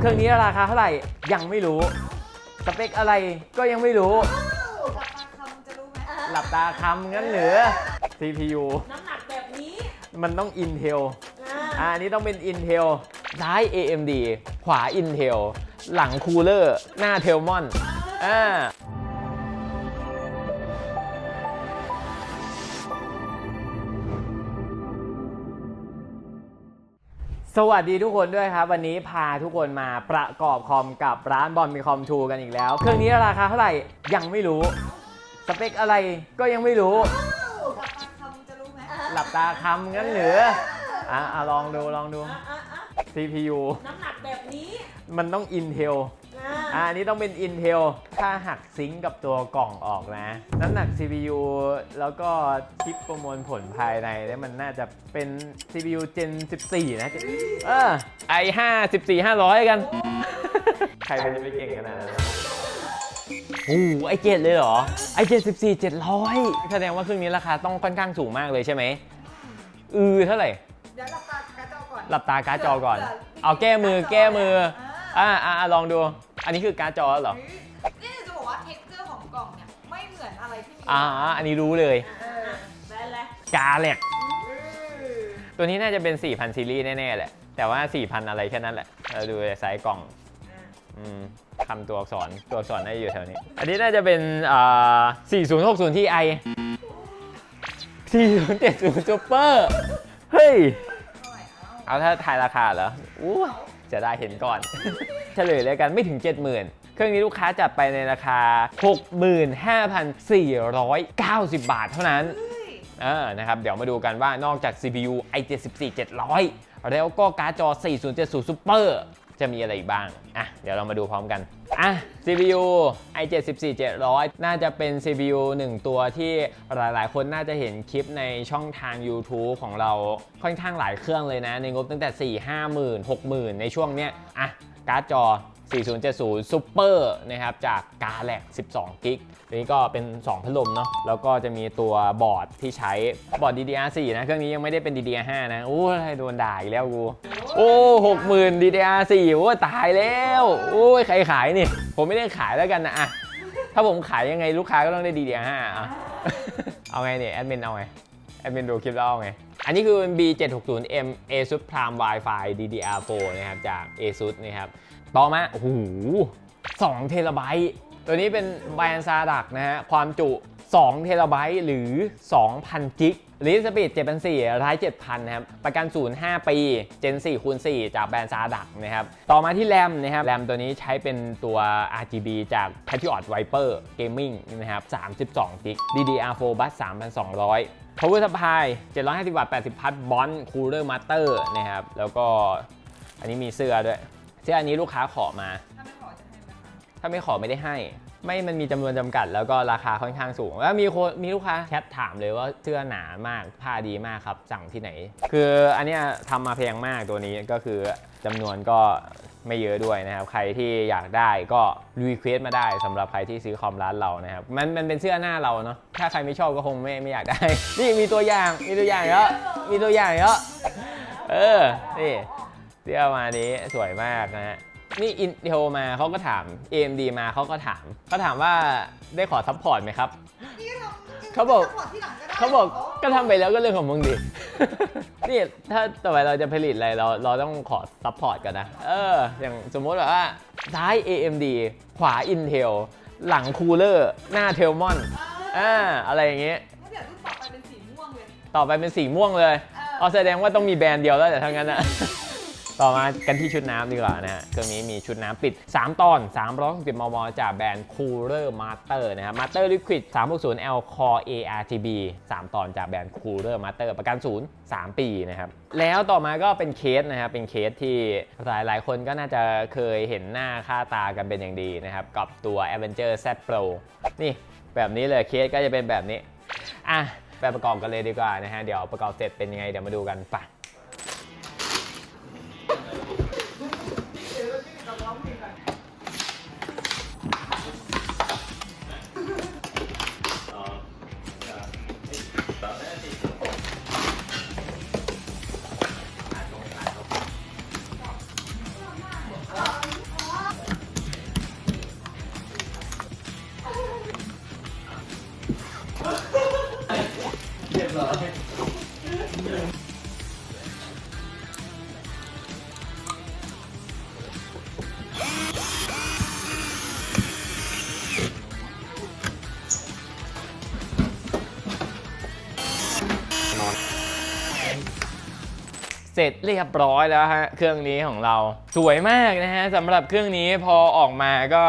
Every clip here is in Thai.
เครื่องนี้ราคาเท่าไหร่ยังไม่รู้ สเปคอะไรก็ยังไม่รู้คำจะรู้ไหมหลับตาคำงั้นเหรือ CPU น้ำหนักแบบนี้มันต้อง Intel อ่าอ่าอันนี้ต้องเป็น Intel ซ้าย AMD ขวา Intel หลังคูลเลอร์ หน้า Telmon อ่า สวัสดีทุกคนด้วยครับ วันนี้พาทุกคนมาประกอบคอมกับร้านบอลมีคอมทูกันอีกแล้ว เครื่องนี้ราคาเท่าไหร่ยังไม่รู้ สเปคอะไรก็ยังไม่รู้คำจะรู้ไหมหลับตาคำงั้นเหรืออะอะลองดูลองดูอะอะอะ CPU น้ำหนักแบบนี้มันต้อง Intel อ่าอ่าอันนี้ต้องเป็น Intel ถ้าหักซิงก์กับตัวกล่องออกนะ น้ำหนัก CPU แล้วก็ชิปประมวลผลภายในเนี่ยมันน่าจะเป็น CPU Gen 14 นะเออ i5 14 500 กัน ใครมันจะไปเก่งขนาดนั้นนะโอ้โหไอเจ็ดเลยเหรอ ไอเจ็ด14 700แสดงว่าเครื่องนี้ราคาต้องค่อนข้างสูงมากเลยใช่ไหม อือเท่าไหร่เดี๋ยวหลับตากระจอก่อนหลับตาการ์ดจอก่อน เอาแก้มือแก้มืออ่าอ่าลองดู อันนี้คือการ์ดจอเหรอนี่จะบอกว่าเท็กเจอร์ของกล่องเนี่ยไม่เหมือนอะไรที่มีอ่าอันนี้รู้เลยเออได้แล้วกาแล็กตัวนี้น่าจะเป็น 4,000 ซีรีส์แน่ๆแหละ แต่ว่า 4,000 อะไรแค่นั้นแหละ เราดูไซส์กล่องอืมคำตัวอักษร ตัวอักษรน่าจะอยู่แถวนี้ อันนี้น่าจะเป็นอ่า4060ที่ i 4070 Super เฮ้ยเท่าไหร่เอาเอาถ้าทายราคาเหรออู้จะได้เห็นก่อน เฉลยเลยกันไม่ถึง 70,000 เครื่องนี้ลูกค้าจัดไปในราคา 65,490 บาทเท่านั้นเฮ้ยเออนะครับเดี๋ยวมาดูกันว่านอกจาก CPU i74 700 แล้วก็การ์ดจอ 4070 Super จะมีอะไรอีกบ้าง อะ เดี๋ยวเรามาดูพร้อมกัน อะ CPU i7 14700 น่าจะเป็น CPU หนึ่งตัวที่หลาย ๆ คนน่าจะเห็นคลิปในช่องทาง YouTube ของเราค่อนข้างหลายเครื่องเลยนะ ในงบตั้งแต่ 4 5 0 0 0 0 6 0 0 0ในช่วงเนี้ย อะ การ์ดจอ 4070 Super นะครับจาก g a l a x 12 g b นี้ก็เป็น 2 พัดลมเนาะแล้วก็จะมีตัวบอร์ดที่ใช้บอร์ด DDR4 นะ เครื่องนี้ยังไม่ได้เป็น DDR5 นะโอ้ยโดนด่าอีกแล้วกู โอ้หกหมื่น DDR4 โอ้ตายแล้ว โอ้ยใครขายนี่ ผมไม่ได้ขายแล้วกันนะอะถ้าผมขายยังไงลูกค้าก็ต้องได้ DDR5 อะเอาไงเนี่ยแอดมินเอาไงแอดมินดูคลิปแล้วเอาไงอันนี้คือ B760M ASUS Prime Wi-Fi DDR4 นะครับจาก ASUS นะครับ ต่อมาโอ้โห2เทราไบต์ตัวนี้เป็นแบรนด์ซาดักนะฮะ ความจุ2เทราไบต์หรือ 2,000 กิกลิสปีด7,400ร้าย7,000 นะครับ ประกันศูนย์5ปี Gen 4คูณ4จากแบรนด์ซาดักนะครับ ต่อมาที่แรมนะครับ แรมตัวนี้ใช้เป็นตัว RGB จาก Patriot Viper Gaming นะครับ32กิก DDR4 bus 3,200 power supply 750 วัตต์ 80 พัทบอนคูลเลอร์มาสเตอร์นะครับ แล้วก็อันนี้มีเสื้อด้วย เสื้ออันนี้ลูกค้าขอมา ถ้าไม่ขอจะให้ไหมคะถ้าไม่ขอไม่ได้ให้ ไม่มันมีจำนวนจำกัด แล้วก็ราคาค่อนข้างสูง แล้วมีคนมีลูกค้าแชทถามเลยว่าเสื้อหนามากผ้าดีมากครับสั่งที่ไหน คืออันเนี้ยทำมาแพงมากตัวนี้ก็คือจำนวนก็ไม่เยอะด้วยนะครับ ใครที่อยากได้ก็รีเควสมาได้สำหรับใครที่ซื้อคอมร้านเรานะครับ มันมันเป็นเสื้อหน้าเราเนาะถ้าใครไม่ชอบก็คงไม่ไม่อยากได้ นี่มีตัวอย่างมีตัวอย่างเยอะมีตัวอย่างเยอะเออนี่ เสื้อมานี้สวยมากนะฮะนี่ Intel มาเขาก็ถาม AMD มาเขาก็ถามเขาถามว่าได้ขอซัพพอร์ตไหมครับ นี่ก็ทำเขาบอก ซัพพร์ตที่หลังก็ได้เขาบอกก็ทำไปแล้วก็เรื่องของมึงดิ นี่ถ้าต่อไปเราจะผลิตอะไรเราเราต้องขอซัพพอร์ตกันนะ เออ อย่างสมมติแบบว่าซ้าย AMD ขวา Intel หลังคูลเลอร์ หน้า Telmon อ่าอะไรอย่างเงี้ยถ้าเดี๋ยวรุ่นต่อไปเป็นสีม่วงเลย ต่อไปเป็นสีม่วงเลย เออ เอาแสดงว่าต้องมีแบรนด์เดียวแล้วแต่ทั้งนั้นอะ ต่อมากันที่ชุดน้ำดีกว่านะฮะเครื่องนี้มีชุดน้ำปิด 3 ตอน 360มม จากแบรนด์ Cooler Master นะครับ Master Liquid 360L Core ARGB 3 ตอนจากแบรนด์ Cooler Master ประกันศูนย์3ปีนะครับแล้วต่อมาก็เป็นเคสนะครับเป็นเคสที่หลายหลายคนก็น่าจะเคยเห็นหน้าค่าตากันเป็นอย่างดีนะครับกับตัว Avenger Z Pro นี่แบบนี้เลยเคสก็จะเป็นแบบนี้อะไปประกอบกันเลยดีกว่านะฮะเดี๋ยวประกอบเสร็จเป็นยังไงเดี๋ยวมาดูกันไป เเสร็จเรียบร้อยแล้วฮะเครื่องนี้ของเราสวยมากนะฮะสำหรับเครื่องนี้พอออกมาก็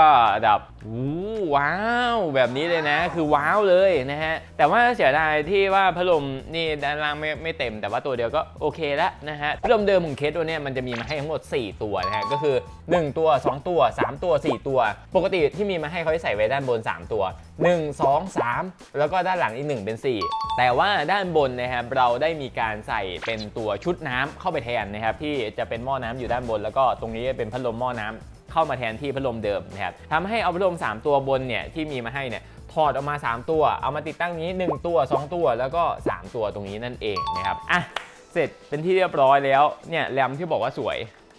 ดับอู้ ว้าวแบบนี้เลยนะ คือว้าวเลยนะฮะ แต่ว่าเสียดายที่ว่าพัดลมนี่ด้านล่างไม่ไม่เต็ม แต่ว่าตัวเดียวก็โอเคแล้วนะฮะพัดลมเดิมของเคสตัวเนี้ยมันจะมีมาให้ทั้งหมด 4 ตัวนะฮะ ก็คือ 1 ตัว 2 ตัว 3 ตัว 4 ตัว ปกติที่มีมาให้เขาจะใส่ไว้ด้านบน 3 ตัว 1 2 3 แล้วก็ด้านหลังอีก 1 เป็น 4 แต่ว่าด้านบนนะครับเราได้มีการใส่เป็นตัวชุดน้ำเข้าไปแทนนะครับที่จะเป็นหม้อน้ำอยู่ด้านบน แล้วก็ตรงนี้เป็นพัดลมหม้อน้ำ เข้ามาแทนที่พัดลมเดิมนะครับทำให้เอาพัดลม 3 ตัวบนเนี่ยที่มีมาให้เนี่ยถอดออกมา 3 ตัว เอามาติดตั้งนี้ 1 ตัว 2 ตัวแล้วก็ 3 ตัวตรงนี้นั่นเองนะครับอะเสร็จเป็นที่เรียบร้อยแล้วเนี่ยแรมที่บอกว่าสวย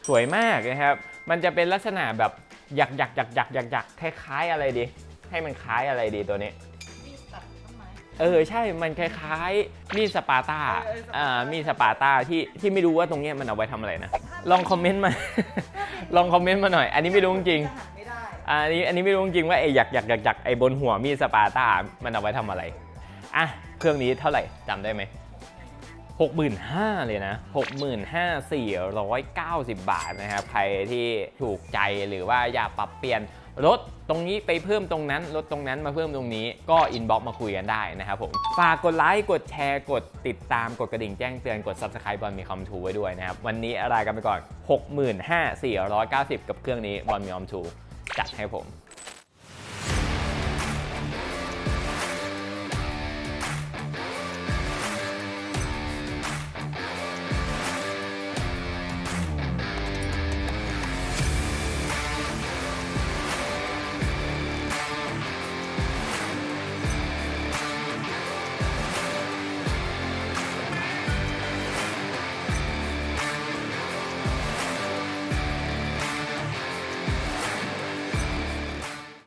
สวยมากนะครับ มันจะเป็นลักษณะแบบหยักหยักหยักหยักหยักหยักคล้ายๆอะไรดี ให้มันคล้ายอะไรดีตัวนี้ เออใช่มันคล้ายๆ มีดสปาร์ตาเออเออสปาร์ตาอ่ามีดสปาร์ตาที่ที่ไม่รู้ว่าตรงเนี้ยมันเอาไว้ทำอะไรนะ ลองคอมเมนต์มา ลองคอมเมนต์มาหน่อย อันนี้ไม่รู้จริงจะหันไม่ได้ๆอันนี้อันนี้ไม่รู้จริงว่าไอ้หยักหยักหยักหยักไอ้บนหัวมีดสปาร์ตา มันเอาไว้ทำอะไร อะ เครื่องนี้เท่าไหร่จำได้ไหม65,000เลยนะ65,490บาทนะครับ ใครที่ถูกใจหรือว่าอยากปรับเปลี่ยน รถตรงนี้ไปเพิ่มตรงนั้นรถตรงนั้นมาเพิ่มตรงนี้ก็อินบ็อกมาคุยกันได้นะครับผม ฝากกดไลค์กดแชร์กดติดตามกดกระดิ่งแจ้งเตือนกด Subscribe บอลมีคอมทูไว้ด้วยนะครับ วันนี้อะไรกันไปก่อน 65,490 กับเครื่องนี้บอลมีคอมทูจัดให้ผม